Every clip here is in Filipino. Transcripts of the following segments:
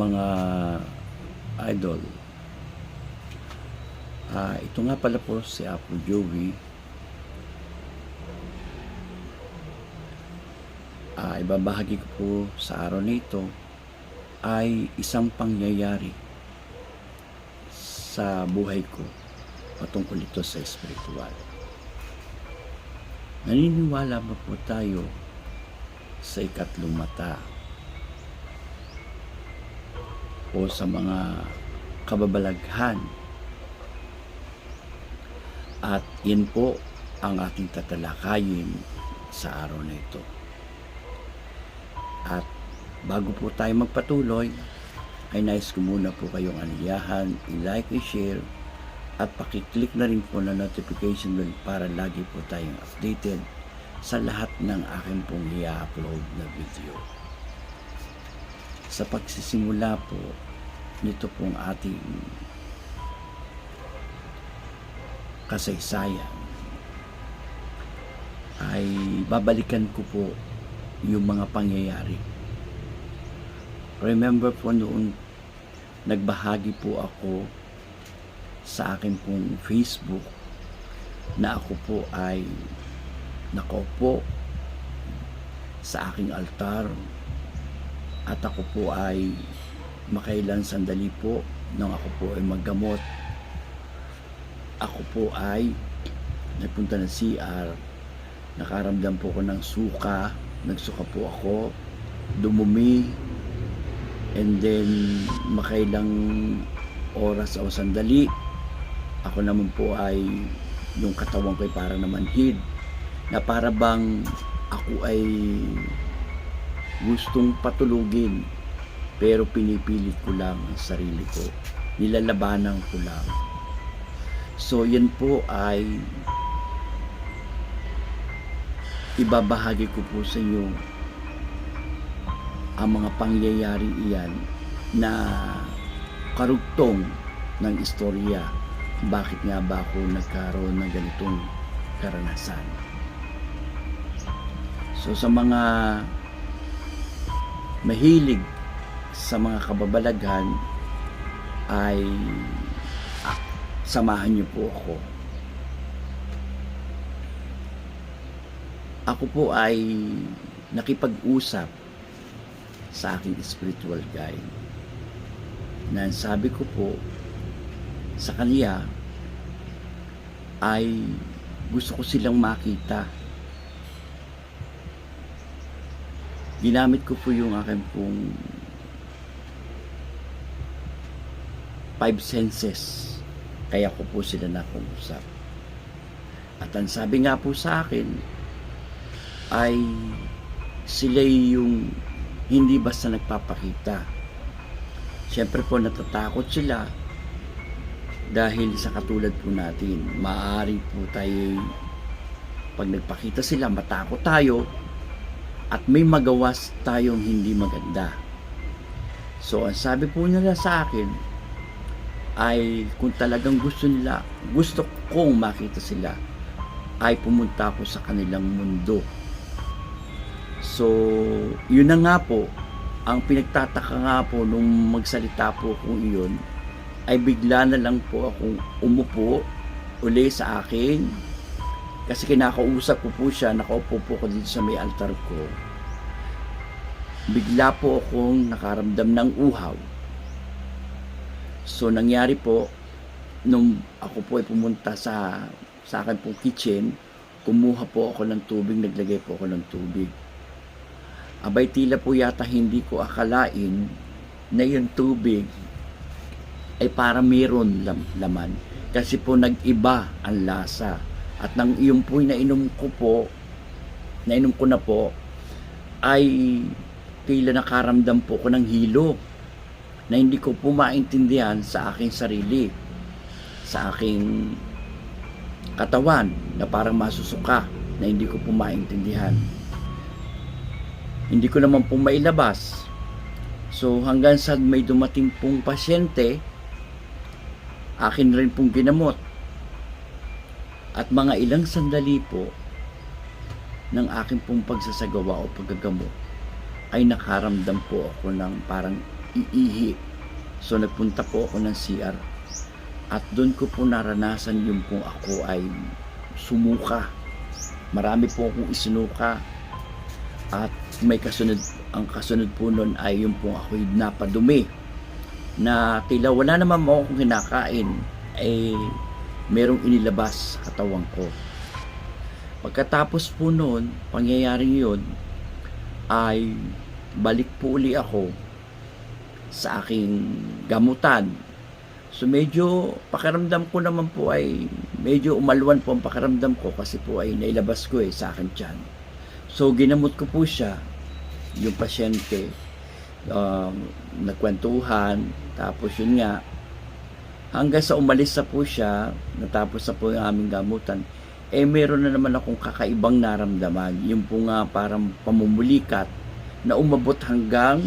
mga idol. Ah, ito nga pala po si Apo Joey. Ah, ibabahagi ko po sa araw na ito ay isang pangyayari sa buhay ko patungkol ito sa spiritual. Naniniwala ba po tayo sa ikatlong mata o sa mga kababalaghan at yan po ang ating tatalakayin sa araw na ito. At bago po tayo magpatuloy, ay nais ko muna po kayong aniyahan, i-like, i-share, at pakiclick na rin po na notification bell para lagi po tayong updated sa lahat ng aking pong i-upload na video. Sa pagsisimula po nito pong ating kasaysayan ay babalikan ko po yung mga pangyayari. Remember po noon nagbahagi po ako sa akin pong Facebook na ako po ay nakaupo sa aking altar at ako po ay makailan sandali po nang ako po ay maggamot. Ako po ay nagpunta ng CR nakaramdam po ko ng suka. Nagsuka po ako. Dumumi. And then makailang oras o sandali ako naman po ay yung katawan ko ay para naman hid. Na para bang ako ay gustong patulugin pero pinipilit ko lang ang sarili ko. Nilalabanan ko lang. So yan po ay ibabahagi ko po sa inyo ang mga pangyayari iyan na karugtong ng istorya. Bakit nga ba ako nagkaroon ng ganitong karanasan? So sa mga mahilig sa mga kababalaghan ay ah, samahan niyo po ako. Ako po ay nakipag-usap sa aking spiritual guide. Na sabi ko po sa kanya ay gusto ko silang makita ginamit ko po yung aking pong five senses kaya ko po sila nakungusap at ang sabi nga po sa akin ay sila yung hindi basta nagpapakita. Siyempre po natatakot sila dahil sa katulad po natin, maaari po tayo pag nagpakita sila, matakot tayo at may magawas tayong hindi maganda. So, ang sabi po nila sa akin ay kung talagang gusto nila, gusto kong makita sila, ay pumunta ako sa kanilang mundo So, yun na nga po, ang pinagtataka nga po nung magsalita po kung iyon, ay bigla na lang po akong umupo uli sa akin. Kasi kinakausap ko po siya, nakaupo po ko dito sa may altar ko. Bigla po akong nakaramdam ng uhaw. So, nangyari po, nung ako po ay pumunta sa, sa akin pong kitchen, kumuha po ako ng tubig, naglagay po ako ng tubig abay tila po yata hindi ko akalain na yung tubig ay para meron lam, laman kasi po nag-iba ang lasa at nang yung po nainom ko po nainom ko na po ay tila nakaramdam po ko ng hilo na hindi ko po maintindihan sa aking sarili sa aking katawan na parang masusuka na hindi ko po maintindihan hindi ko naman po mailabas. So hanggang sa may dumating pong pasyente, akin rin pong ginamot. At mga ilang sandali po ng aking pong pagsasagawa o paggagamot ay nakaramdam po ako ng parang iihi. So nagpunta po ako ng CR at doon ko po naranasan yung kung ako ay sumuka. Marami po akong isinuka at may kasunod, ang kasunod po nun ay yung pong ako'y napadumi na tila wala naman mo akong kinakain ay merong inilabas katawan ko. Pagkatapos po noon, pangyayaring yun, ay balik po uli ako sa aking gamutan. So medyo pakiramdam ko naman po ay medyo umalwan po ang pakiramdam ko kasi po ay nailabas ko eh sa akin tiyan. So ginamot ko po siya, yung pasyente, um, nagkwentuhan, tapos yun nga, hanggang sa umalis na po siya, natapos na po yung aming gamutan, eh meron na naman akong kakaibang naramdaman. Yung po nga parang pamumulikat na umabot hanggang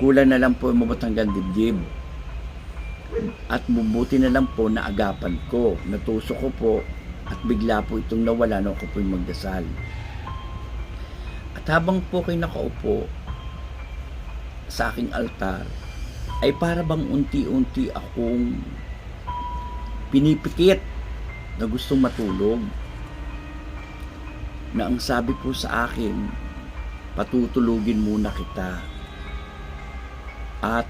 kulang na lang po umabot hanggang dibdib. At bubuti na lang po na agapan ko. Natusok ko po at bigla po itong nawala nung ako po yung magdasal. At habang po kayo nakaupo sa aking altar, ay para bang unti-unti akong pinipikit na gustong matulog. Na ang sabi po sa akin, patutulugin muna kita. At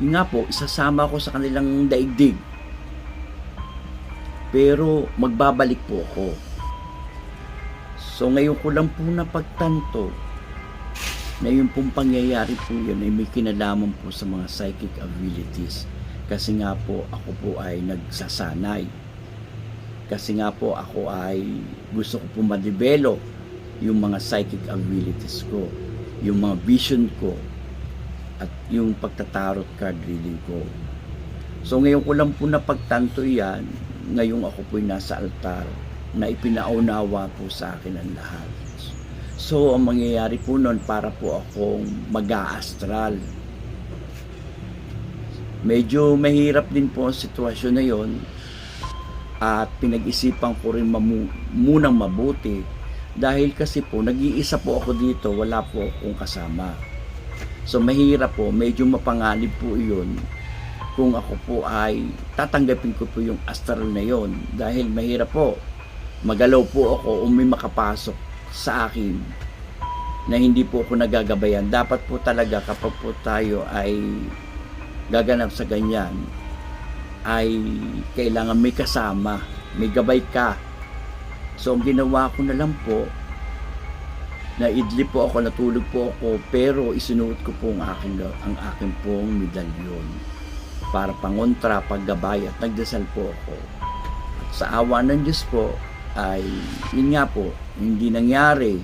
yun nga po, isasama ko sa kanilang daigdig. Pero magbabalik po ako. So ngayon ko lang po napagtanto na yung pong pangyayari po yun ay may kinalaman po sa mga psychic abilities. Kasi nga po ako po ay nagsasanay. Kasi nga po ako ay gusto ko po ma-develop yung mga psychic abilities ko, yung mga vision ko, at yung pagtatarot card reading ko. So ngayon ko lang po napagtanto yan, ngayong ako po'y nasa altar, na ipinaunawa po sa akin ang lahat. So ang mangyayari po noon para po akong mag-aastral. Medyo mahirap din po ang sitwasyon na yon at pinag-isipan ko rin mamu- munang mabuti dahil kasi po nag-iisa po ako dito, wala po akong kasama. So mahirap po, medyo mapanganib po iyon kung ako po ay tatanggapin ko po yung astral na yon dahil mahirap po magalaw po ako o may makapasok sa akin na hindi po ako nagagabayan dapat po talaga kapag po tayo ay gaganap sa ganyan ay kailangan may kasama may gabay ka so ang ginawa ko na lang po na idli po ako, natulog po ako, pero isinuot ko po ang aking, ang aking pong medalyon para pangontra, paggabay at nagdasal po ako. At sa awa ng Diyos po, ay yun nga po, hindi nangyari.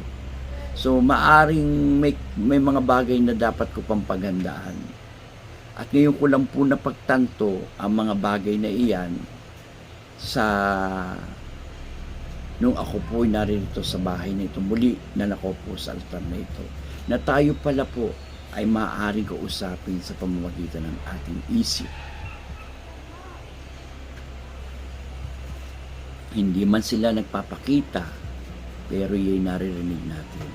So maaring may, may mga bagay na dapat ko pang. At ngayon ko lang po napagtanto ang mga bagay na iyan sa nung ako po ay naririto sa bahay na ito muli na nakaupo sa altar na ito na tayo pala po ay maaaring kausapin sa pamamagitan ng ating isip. Hindi man sila nagpapakita, pero yun naririnig natin.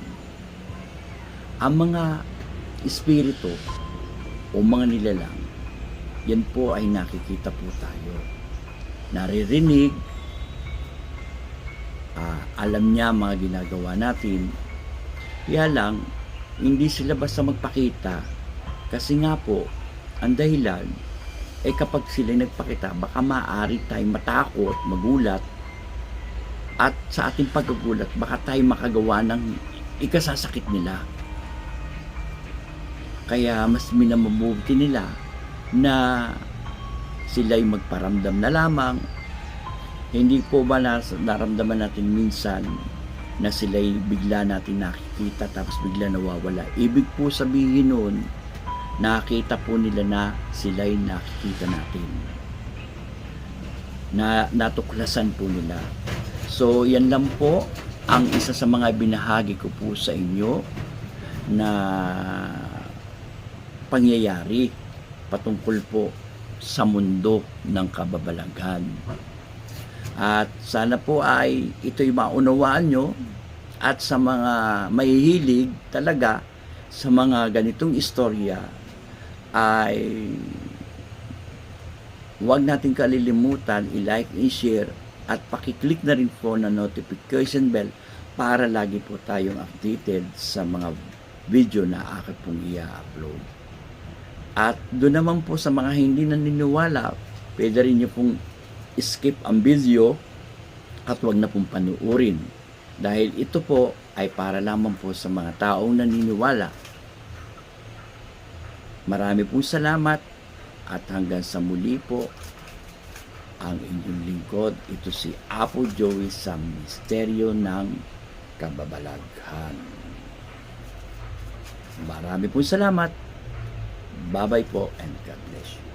Ang mga espiritu o mga nilalang, yan po ay nakikita po tayo. Naririnig, ah, alam niya mga ginagawa natin. Kaya lang, hindi sila basta magpakita. Kasi nga po, ang dahilan, eh kapag sila nagpakita, baka maaari tayong matakot, magulat, at sa ating pagkagulat, baka tayo makagawa ng ikasasakit nila. Kaya mas minamabuti nila na sila'y magparamdam na lamang hindi po ba naramdaman natin minsan na sila'y bigla natin nakikita tapos bigla nawawala. Ibig po sabihin nun, nakita po nila na sila'y nakikita natin. Na natuklasan po nila. So, yan lang po ang isa sa mga binahagi ko po sa inyo na pangyayari patungkol po sa mundo ng kababalaghan. At sana po ay ito'y maunawaan nyo at sa mga mahihilig talaga sa mga ganitong istorya ay huwag natin kalilimutan i-like, i-share at pakiclick na rin po na notification bell para lagi po tayong updated sa mga video na akin pong i-upload. At doon naman po sa mga hindi naniniwala, pwede rin nyo pong skip ang video at wag na pong panuorin. Dahil ito po ay para lamang po sa mga taong naniniwala. Marami pong salamat at hanggang sa muli po ang inyong lingkod. Ito si Apo Joey sa Misteryo ng Kababalaghan. Marami pong salamat. Bye-bye po and God bless you.